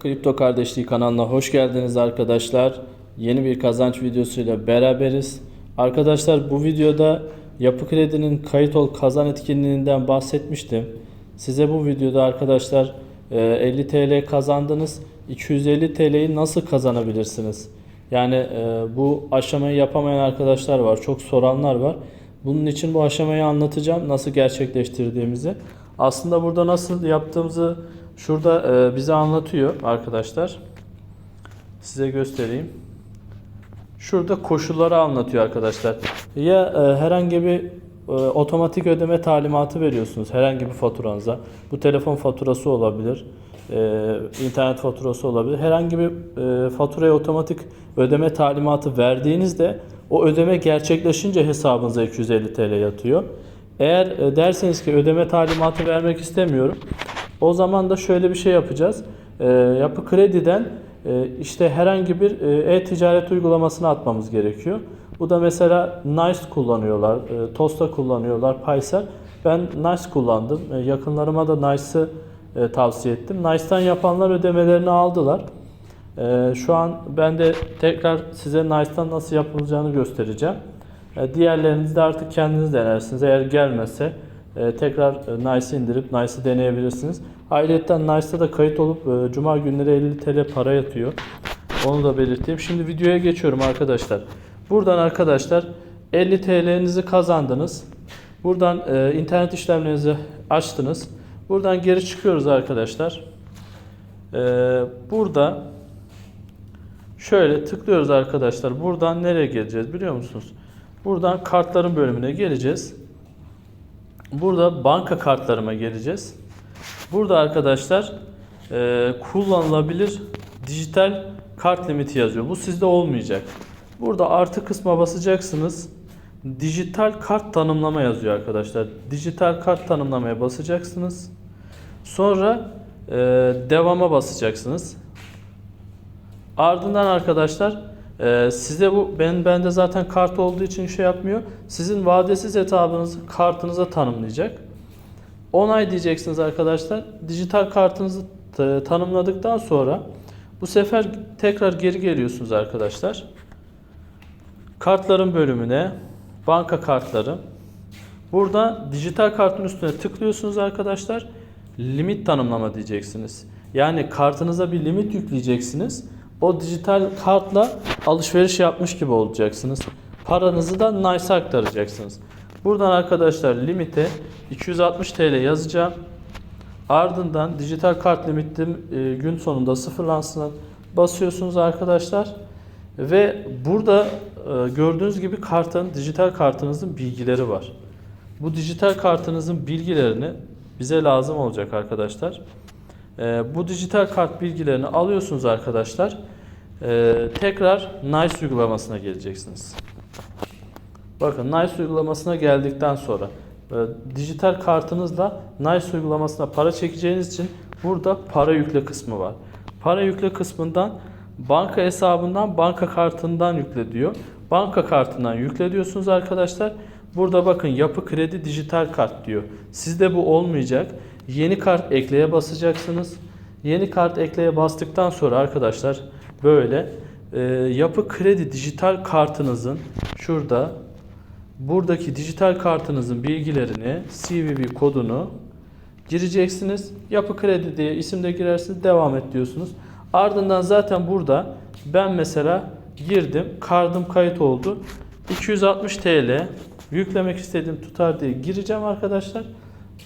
Kripto Kardeşliği kanalına hoş geldiniz arkadaşlar. Yeni bir kazanç videosuyla beraberiz. Arkadaşlar bu videoda Yapı Kredi'nin kayıt ol kazan etkinliğinden bahsetmiştim. Size bu videoda arkadaşlar e, 50 TL kazandınız. 250 TL'yi nasıl kazanabilirsiniz? Yani e, bu aşamayı yapamayan arkadaşlar var. Çok soranlar var. Bunun için bu aşamayı anlatacağım. Nasıl gerçekleştirdiğimizi. Aslında burada nasıl yaptığımızı şurada e, bize anlatıyor arkadaşlar. Size göstereyim. Şurada koşulları anlatıyor arkadaşlar. Ya e, herhangi bir e, otomatik ödeme talimatı veriyorsunuz herhangi bir faturanıza. Bu telefon faturası olabilir, e, internet faturası olabilir. Herhangi bir e, faturaya otomatik ödeme talimatı verdiğinizde o ödeme gerçekleşince hesabınıza 250 TL yatıyor. Eğer e, derseniz ki ödeme talimatı vermek istemiyorum. O zaman da şöyle bir şey yapacağız. E, yapı krediden e, işte herhangi bir e, e-ticaret uygulamasına atmamız gerekiyor. Bu da mesela Nice kullanıyorlar, e, Tosta kullanıyorlar, Paysel. Ben Nice kullandım. E, yakınlarıma da Nice'ı e, tavsiye ettim. Nice'tan yapanlar ödemelerini aldılar. E, şu an ben de tekrar size Nice'tan nasıl yapılacağını göstereceğim. E, diğerlerinizi de artık kendiniz denersiniz. Eğer gelmezse e, tekrar e, Nice'ı indirip Nice'ı deneyebilirsiniz. Ayrıca Nice'da da kayıt olup e, Cuma günleri 50 TL para yatıyor. Onu da belirteyim. Şimdi videoya geçiyorum arkadaşlar. Buradan arkadaşlar 50 TL'nizi kazandınız. Buradan e, internet işlemlerinizi açtınız. Buradan geri çıkıyoruz arkadaşlar. E, burada şöyle tıklıyoruz arkadaşlar. Buradan nereye geleceğiz biliyor musunuz? Buradan kartların bölümüne geleceğiz. Burada banka kartlarıma geleceğiz. Burada arkadaşlar e, kullanılabilir dijital kart limiti yazıyor. Bu sizde olmayacak. Burada artı kısma basacaksınız. Dijital kart tanımlama yazıyor arkadaşlar. Dijital kart tanımlamaya basacaksınız. Sonra e, devama basacaksınız. Ardından arkadaşlar e, size bu ben bende zaten kart olduğu için şey yapmıyor. Sizin vadesiz hesabınızı kartınıza tanımlayacak. Onay diyeceksiniz arkadaşlar. Dijital kartınızı tanımladıktan sonra bu sefer tekrar geri geliyorsunuz arkadaşlar. Kartların bölümüne banka kartları. Burada dijital kartın üstüne tıklıyorsunuz arkadaşlar. Limit tanımlama diyeceksiniz. Yani kartınıza bir limit yükleyeceksiniz. O dijital kartla alışveriş yapmış gibi olacaksınız. Paranızı da Nice'a aktaracaksınız. Buradan arkadaşlar limite 260 TL yazacağım. Ardından dijital kart limitim e, gün sonunda sıfırlansın basıyorsunuz arkadaşlar. Ve burada e, gördüğünüz gibi kartın, dijital kartınızın bilgileri var. Bu dijital kartınızın bilgilerini bize lazım olacak arkadaşlar. E, bu dijital kart bilgilerini alıyorsunuz arkadaşlar. E, tekrar Nice uygulamasına geleceksiniz. Bakın Nice uygulamasına geldikten sonra e, dijital kartınızla Nice uygulamasına para çekeceğiniz için burada para yükle kısmı var. Para yükle kısmından banka hesabından banka kartından yükle diyor. Banka kartından yükle diyorsunuz arkadaşlar. Burada bakın yapı kredi dijital kart diyor. Sizde bu olmayacak. Yeni kart ekleye basacaksınız. Yeni kart ekleye bastıktan sonra arkadaşlar böyle e, yapı kredi dijital kartınızın şurada buradaki dijital kartınızın bilgilerini, CVV kodunu gireceksiniz. Yapı kredi diye isimde girersiniz, devam et diyorsunuz. Ardından zaten burada ben mesela girdim, kartım kayıt oldu. 260 TL yüklemek istediğim tutar diye gireceğim arkadaşlar.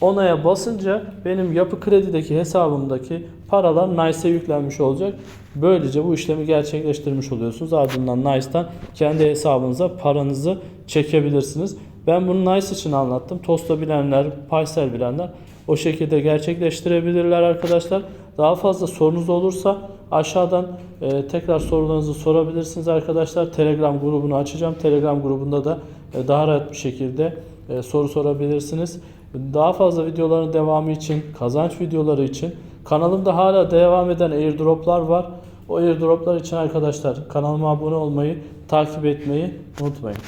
Onaya basınca benim yapı kredideki hesabımdaki paralar Nice'e yüklenmiş olacak. Böylece bu işlemi gerçekleştirmiş oluyorsunuz. Ardından Nice'tan kendi hesabınıza paranızı çekebilirsiniz. Ben bunu Nice için anlattım. Tosta bilenler, Paysel bilenler o şekilde gerçekleştirebilirler arkadaşlar. Daha fazla sorunuz olursa aşağıdan e, tekrar sorularınızı sorabilirsiniz arkadaşlar. Telegram grubunu açacağım. Telegram grubunda da e, daha rahat bir şekilde e, soru sorabilirsiniz. Daha fazla videoların devamı için, kazanç videoları için kanalımda hala devam eden airdroplar var. O airdroplar için arkadaşlar kanalıma abone olmayı, takip etmeyi unutmayın.